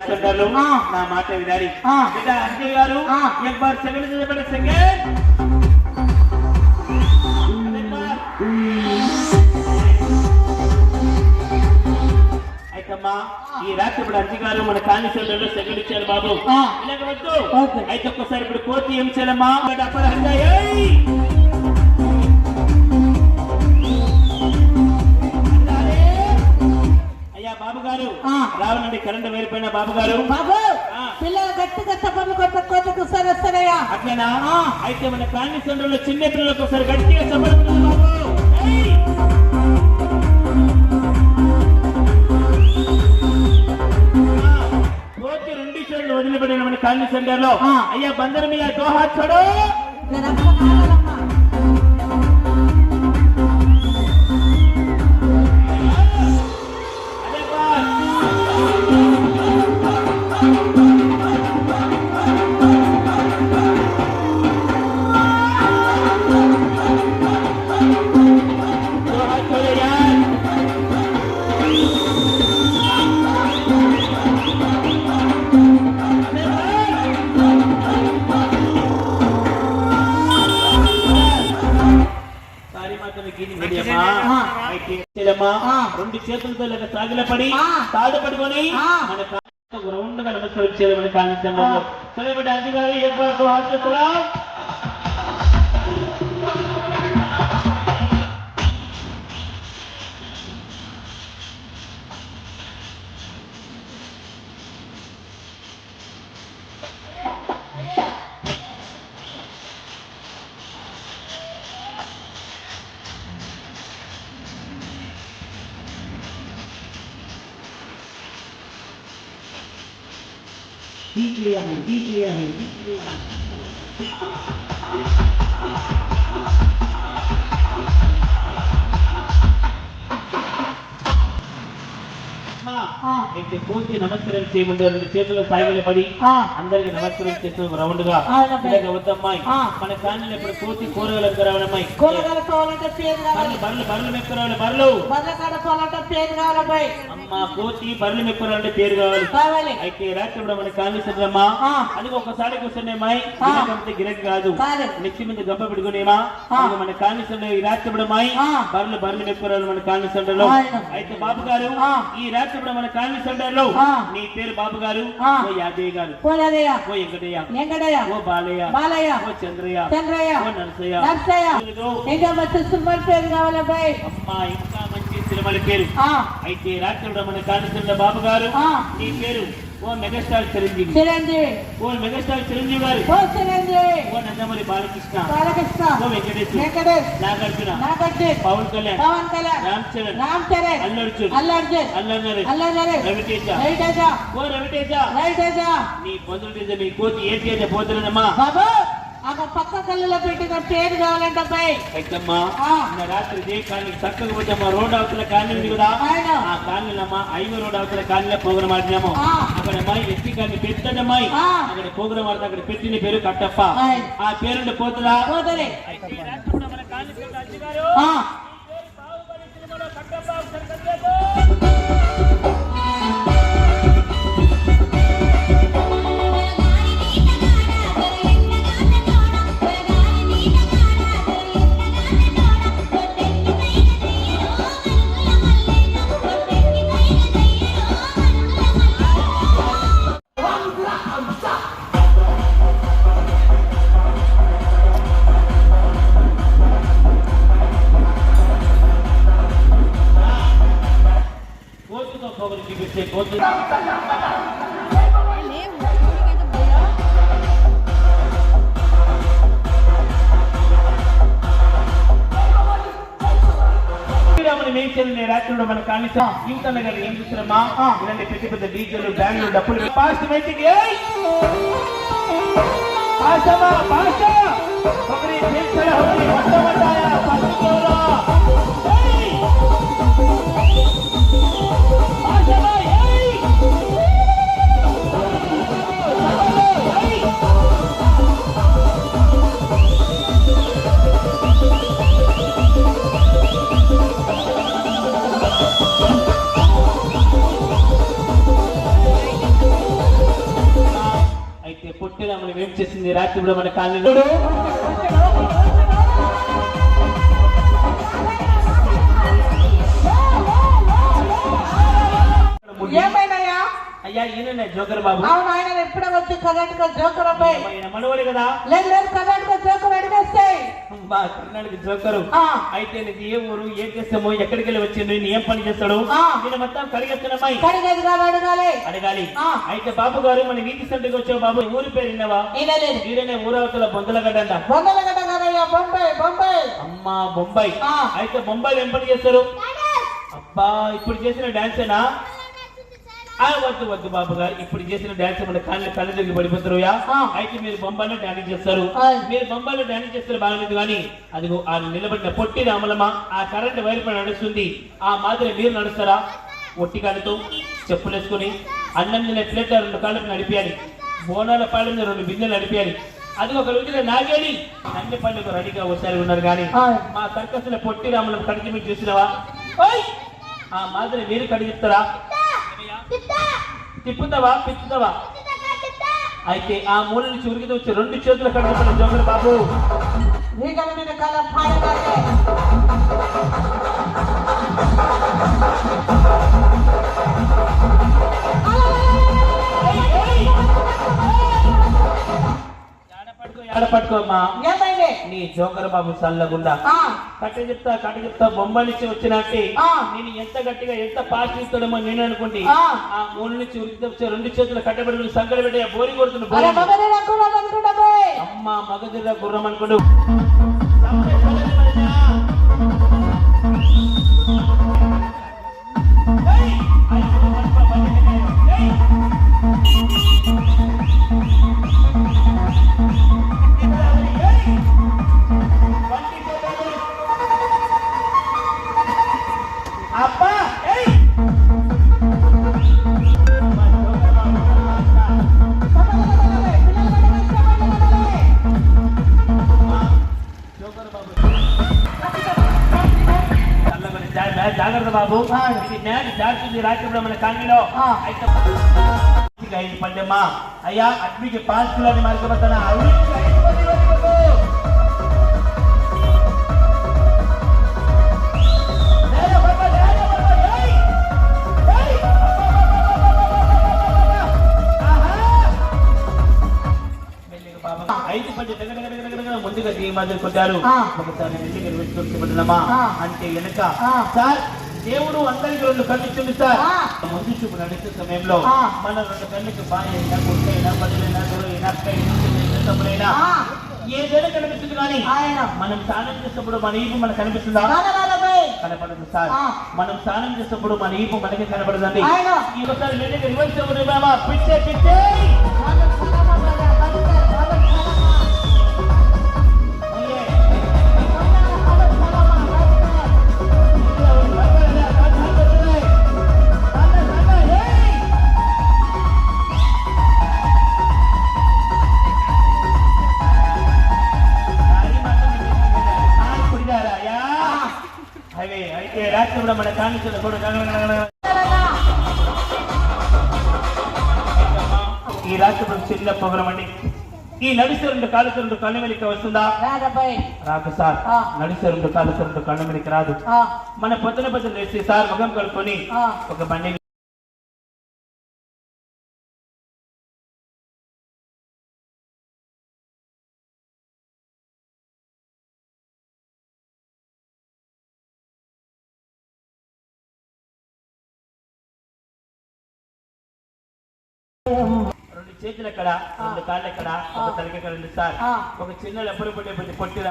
నా మాట వినాలి. అంజయ్ గారు ఎక్ సెకండ్ చెప్పండి సెకండ్. ఈ రాత్రి ఇప్పుడు అధికారులు మన కానిసేవలో సెకండ్ ఇచ్చారు బాబు. ఇలాగ వద్దు. అయితే ఒక్కసారి ఇప్పుడు కోతి ఏం చేయాలమ్మా? అప్పుడు గారు. రావనండి కరెంట్ వేరిపోయిన బాబు గారు బాబు. పిల్లలు గట్టిగా చప్పట్లు కొట్ట కోతకు సరే వస్తారయ్యా అట్లనా. అయితే మన కాలనీ సెంటర్లో చిన్న పిల్లలకు ఒకసారి గట్టిగా చోట్ల వదిలిపెట్టిన మన కాలనీ సెంటర్లో. అయ్యా బందరం అయ్యా దోహా చూడు ఆ. రెండు చేతులతో లేక సాగిల పడి ఆ. తాడు పట్టుకొని ఆ. మన గ్రౌండ్గా నమస్కరించేది మన కాళించంలో సరే బిడ్డ అంజి గారు ఏ పాటు హాస్పిటల్ ఆ. అయితే కోతి నమస్కారం చేయముందు రెండు చేతుల సాగిల పడి. అందరికి నమస్కారం చేస్తూ రౌండ్గా వద్దమ్మాయి. మన కాలనీలో ఇప్పుడు కోతి కూరగాయలు రావడమ్మాయి. కూరగాయలు కావాలంటే పేరు కావాలి. బర్రెలు బర్రెలు మెక్కరావాలి బర్రెలు. పేరు అమ్మ బర్రెలు మెక్కరాలంటే పేరు కావాలి. కావాలి. అయితే రాత్రి ఇప్పుడు మన కాలనీ సెంటరమ్మా ఆ. అది ఒకసారి కూర్చున్నాయి గిరక కాదు. నెక్స్ట్ మీద గంప పెట్టుకునేమా? మన సెంటర్ ఈ రాత్రి ఇప్పుడు మాయి. బర్రెలు బర్రెలు మెక్కరాలు మన అవును. అయితే బాబు గారు. ఈ రాత్రి మన కాలనీ లో ఆ. నీ పేరు బాబు గారు. ఓ యాదయ్య గారు. పోలేదయ్యా ఓ వెంకటయ్య. వెంకటయ్య. ఓ బాలయ్య. బాలయ్య. ఓ చంద్రయ్య. చంద్రయ్య. ఓ నరసయ్య. నర్సయ్య. ఇంకా మంచి సుమర్ పేరు కావాలమ్మాయి అమ్మా ఇంకా మంచి సినిమాల పేరు. అయితే రాత్రి మన సెంటర్ బాబు గారు. నీ పేరు ఓ మెగాస్టార్ చిరంజీవి. చిరంజీవి ఓ మెగాస్టార్ చిరంజీవి గారు. ఓ చిరంజీవి ఓ నందమూరి బాలకృష్ణ. బాలకృష్ణ. ఓ వెంకటేష్. వెంకటేష్. నాగార్జున. నాగార్జున. పవన్ కళ్యాణ్. పవన్ కళ్యాణ్. రామ్ చరణ్. రామ్ చరణ్. అల్లు అర్జున్. అల్లు అర్జున్. అల్లరి అల్లు నరేష్ రవితేజ. రైటేజ ఓ రవితేజ. రైటేజ నీ పొందులు నీ కోతి ఏ తేజ పోతున్నమ్మా బాబు. ఆ పక్క కళ్ళలో పెట్టిన పేరు కావాలంటే అబ్బాయి. నిన్న రాత్రి ఇదే కానీ చక్కగా పోతే మా రోడ్ అవతల కాలనీ ఉంది కదా? ఆ కాలనీలమ్మా ఐవ రోడ్ అవతల కాలనీలో ప్రోగ్రామ్ ఆడినాము. అక్కడ అమ్మాయి ఎస్టీ కాలనీ పెద్దమ్మాయి. అక్కడ ప్రోగ్రామ్ ఆడితే అక్కడ పెట్టిన పేరు కట్టప్ప. ఆ. పేరుండి పోతుందా? పోతలే చూపిస్తే కోతులు శ్రీరాముని వేయించారు నేను రాత్రి కూడా మన కాలనీ యూతన్న గారు ఏం చూస్తున్నామా ఇలాంటి పెద్ద పెద్ద డీజేలు బ్యాండ్లు డప్పులు ఫాస్ట్ భాష! ఒకరి చేతుల ఒకరి మొట్టమొదట పట్టుకోరా. మమ్మల్ని ఏం చేసింది? రాత్రి కూడా మన కాలనీలో జోకర్ బాబు. అవును ఆయన ఎప్పుడో వచ్చి కర్ణాటక జోకర్ అబ్బాయి. ఈయన మనవడు కదా. లేదు లేదు కర్ణాటక జోకర్ అడిగేస్తాయి బా కర్ణాటక జోకరు. ఆ. అయితే నీకు ఏ ఊరు ఏం చేస్తామో ఎక్కడికి వెళ్ళి వచ్చిండు నీ ఏం పని చేస్తాడు. నేను మొత్తం కడిగేస్తున్నామా. కడిగేది కాదు అడగాలి. అడగాలి. ఆ. అయితే బాబు గారు మన వీధి వచ్చావు బాబు. ఊరి పేరు విన్నావా? వీరనే ఊరవతల బొందల గడ్డంట బొమ్మల గడ్డ కదయ్యా బొంబాయి బొంబాయి అమ్మా బొంబాయి ఆ. అయితే బొంబాయి ఏం పని చేస్తారు? అబ్బా ఇప్పుడు చేసిన డాన్స్ ఏనా ఆ, వద్దు వద్దు బాబు గారు. ఇప్పుడు చేసిన డాన్స్ మన కళ్ళు కళ్ళు తిరిగి పడిపోతారు. అయితే మీరు బొంబాయిలో డాన్స్ చేస్తారు. మీరు బొంబాయిలో డాన్స్ చేస్తారు బాగాలేదు కానీ అదిగో ఆ నిలబడిన పొట్టి రామలమ్మ ఆ కరెంట్ వైర్ పై నడుస్తుంది. ఆ మాదిరి మీరు నడుస్తారా? ఒట్టి కాళ్ళతో చెప్పులు వేసుకొని అన్నం తినే ప్లేట్ రెండు కాళ్ళకు నడిపియాలి. బోనాల మీద రెండు బిందెలు నడిపియాలి. అది ఒక రోజున నాగేలి అన్ని పనులకు రెడీగా ఒకసారి ఉన్నారు కానీ. మా సర్కస్ల పొట్టి రాములం కడిగి మీరు చూసినవా! ఆ మాదిరి మీరు కడిగిస్తారా? తిప్పుతావా పిచ్చుతావా అయితే ఆ మూల నుంచి ఉరికితే వచ్చి రెండు చేతులు కడుగుతున్న జోగులు బాబు రీగల మీద కాలం ఏడ పట్టుకోమ్మా నీ జోకర్ బాబు చల్లగుండా కట్ట చెప్తా కట్ట చెప్తా బొమ్మ నుంచి వచ్చినట్టే. నేను ఎంత గట్టిగా ఎంత పాస్ట్ ఇస్తాడమో నేను అనుకుంటే. ఆ. మూల నుంచి ఉరికితే రెండు చేతులు కట్టబడి సంకర పెట్టి బోరి కొడుతున్న అరే బోరి మగది నాకు అనుకుంటా పోయి. అమ్మ మగదిర గుర్రం అనుకోడు జాగ్రత్త బాబు. ఆ. ఇది మ్యాచ్ జారుతుంది రాత్రి కూడా మన కాలనీలో. ఆ. అయితే ఐదు పండమ్మా అయ్యా అగ్నికి పాస్ కిలోని మార్గబడతాన ఐదు పది ముందుగా ఈ మధ్య కొట్టారు. ఒకసారి. అంటే వెనక. సార్ దేవుడు అందరికి రెండు కళ్ళు ఆ. ముందు చూపు నడిచే సమయంలో. మన రెండు కళ్ళకి బాయ్ అయినా కొట్టైనా బదులైనా దొరైనా. ఏదైనా కనిపిస్తుంది కానీ ఆయన. మనం స్నానం చేసినప్పుడు మన ఈపు మనకు కనిపిస్తుందా? కనపడదు సార్. మనం స్నానం చేసినప్పుడు మన ఈపు మనకి కనపడదండి. వెళ్ళి రివర్స్ పిచ్చే పిచ్చే. రాష్ట్రం చిన్న ప్రోగ్రామ్ అండి ఈ నడిసే రెండు కాలుతో రెండు కళ్ళు వెలికి వస్తుందా? రాదు సార్. నడిసే రెండు కాలుతో రెండు కళ్ళు వెలికి రాదు. మన పొద్దున పొద్దున లేచి సార్ ముఖం కడుక్కొని ఆ. ఒక బండి రెండు చేతులు ఎక్కడ రెండు కాళ్ళు ఎక్కడ ఒక తలకి ఎక్కడ సార్. ఒక చిన్న ఎప్పుడు పొట్టి పొట్టి